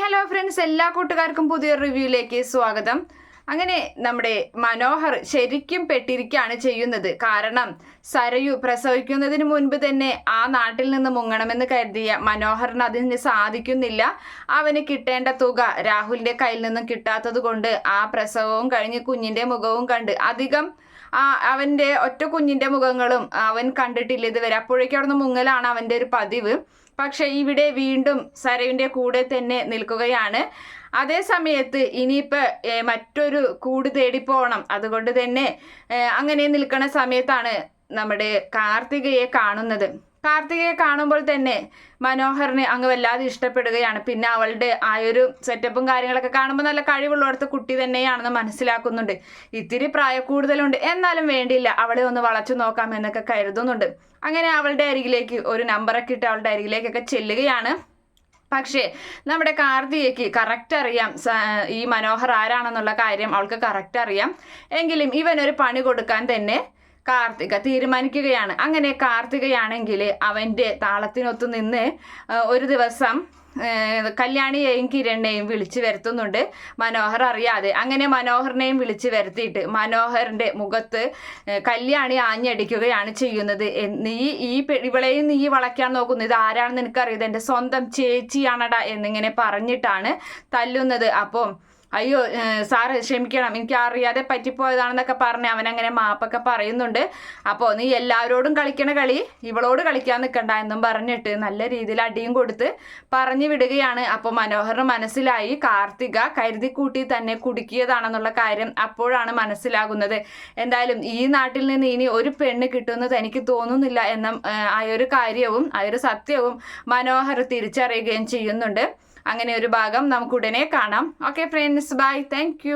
Hello friends എല്ലാ കൂട്ടുകാർക്കും പുതിയ റിവ്യൂയിലേക്ക് സ്വാഗതം. അങ്ങനെ നമ്മുടെ മനോഹർ ശരിക്കും പെട്ടിരിക്കുകയാണ് ചെയ്യുന്നത്. കാരണം സരയു പ്രസവിക്കുന്നതിന് മുൻപ് തന്നെ ആ നാട്ടിൽ നിന്ന് മുങ്ങണമെന്ന് കരുതിയ മനോഹറിന് അതിന് സാധിക്കുന്നില്ല. അവന് കിട്ടേണ്ട തുക രാഹുലിന്റെ കയ്യിൽ നിന്നും കിട്ടാത്തത് കൊണ്ട് ആ പ്രസവവും കഴിഞ്ഞ് കുഞ്ഞിന്റെ മുഖവും കണ്ട് അധികം ആ അവന്റെ ഒറ്റ കുഞ്ഞിന്റെ മുഖങ്ങളും അവൻ കണ്ടിട്ടില്ല ഇതുവരെ. അപ്പോഴേക്കും അവിടുന്ന് മുങ്ങലാണ് അവന്റെ ഒരു പതിവ്. പക്ഷെ ഇവിടെ വീണ്ടും സരവിന്റെ കൂടെ തന്നെ നിൽക്കുകയാണ്. അതേ സമയത്ത് ഇനിയിപ്പോൾ മറ്റൊരു കൂട് തേടി പോകണം അതുകൊണ്ട് തന്നെ അങ്ങനെ നിൽക്കുന്ന സമയത്താണ് നമ്മുടെ കാർത്തികയെ കാണുന്നത്. കാർത്തികയെ കാണുമ്പോൾ തന്നെ മനോഹറിന് അങ്ങ് വല്ലാതെ ഇഷ്ടപ്പെടുകയാണ്. പിന്നെ അവളുടെ ആ ഒരു സെറ്റപ്പും കാര്യങ്ങളൊക്കെ കാണുമ്പോൾ നല്ല കഴിവുള്ളിടത്ത് കുട്ടി തന്നെയാണെന്ന് മനസ്സിലാക്കുന്നുണ്ട്. ഇത്തിരി പ്രായക്കൂടുതലുണ്ട്. എന്നാലും വേണ്ടിയില്ല. അവളെ ഒന്ന് വളച്ചു നോക്കാം എന്നൊക്കെ കരുതുന്നുണ്ട്. അങ്ങനെ അവളുടെ അരികിലേക്ക് ഒരു നമ്പറൊക്കെ ഇട്ട് അവളുടെ അരികിലേക്കൊക്കെ ചെല്ലുകയാണ്. പക്ഷേ നമ്മുടെ കാർത്തികയ്ക്ക് കറക്റ്റ് അറിയാം. ഈ മനോഹർ ആരാണെന്നുള്ള കാര്യം അവൾക്ക് കറക്റ്റ് അറിയാം. എങ്കിലും ഇവനൊരു പണി കൊടുക്കാൻ തന്നെ കാർത്തിക തീരുമാനിക്കുകയാണ്. അങ്ങനെ കാർത്തികയാണെങ്കിൽ അവന്റെ താളത്തിനൊത്ത് നിന്ന് ഒരു ദിവസം കല്യാണിയെയും കിരണിനെയും വിളിച്ചു വരുത്തുന്നുണ്ട്. മനോഹർ അറിയാതെ. അങ്ങനെ മനോഹറിനെയും വിളിച്ചു വരുത്തിയിട്ട് മനോഹറിന്റെ മുഖത്ത് കല്യാണി ആഞ്ഞടിക്കുകയാണ് ചെയ്യുന്നത്. നീ ഈ ഇവളെയും നീ വളയ്ക്കാൻ നോക്കുന്നു. ഇത് ആരാണെന്ന് എനിക്കറിയത് എന്റെ സ്വന്തം ചേച്ചിയാണടാ എന്നിങ്ങനെ പറഞ്ഞിട്ടാണ് തല്ലുന്നത്. അപ്പം അയ്യോ സാറ് ക്ഷമിക്കണം. എനിക്ക് അറിയാതെ പറ്റിപ്പോയതാണെന്നൊക്കെ പറഞ്ഞ് അവനങ്ങനെ മാപ്പൊക്കെ പറയുന്നുണ്ട്. അപ്പോൾ നീ എല്ലാവരോടും കളിക്കണ കളി ഇവളോട് കളിക്കാൻ നിൽക്കണ്ട എന്നും പറഞ്ഞിട്ട് നല്ല രീതിയിൽ അടിയും കൊടുത്ത് പറഞ്ഞു വിടുകയാണ്. അപ്പോൾ മനോഹറിന് മനസ്സിലായി. കാർത്തിക കരുതി കൂട്ടി തന്നെ കുടുക്കിയതാണെന്നുള്ള കാര്യം അപ്പോഴാണ് മനസ്സിലാകുന്നത്. എന്തായാലും ഈ നാട്ടിൽ നിന്ന് ഇനി ഒരു പെണ്ണ് കിട്ടുമെന്ന് എനിക്ക് തോന്നുന്നില്ല എന്ന ആ ഒരു കാര്യവും ആ ഒരു സത്യവും മനോഹർ തിരിച്ചറിയുകയും ചെയ്യുന്നുണ്ട്. അങ്ങനെ ഒരു ഭാഗം നമുക്ക് ഉടനെ കാണാം. Okay friends bye thank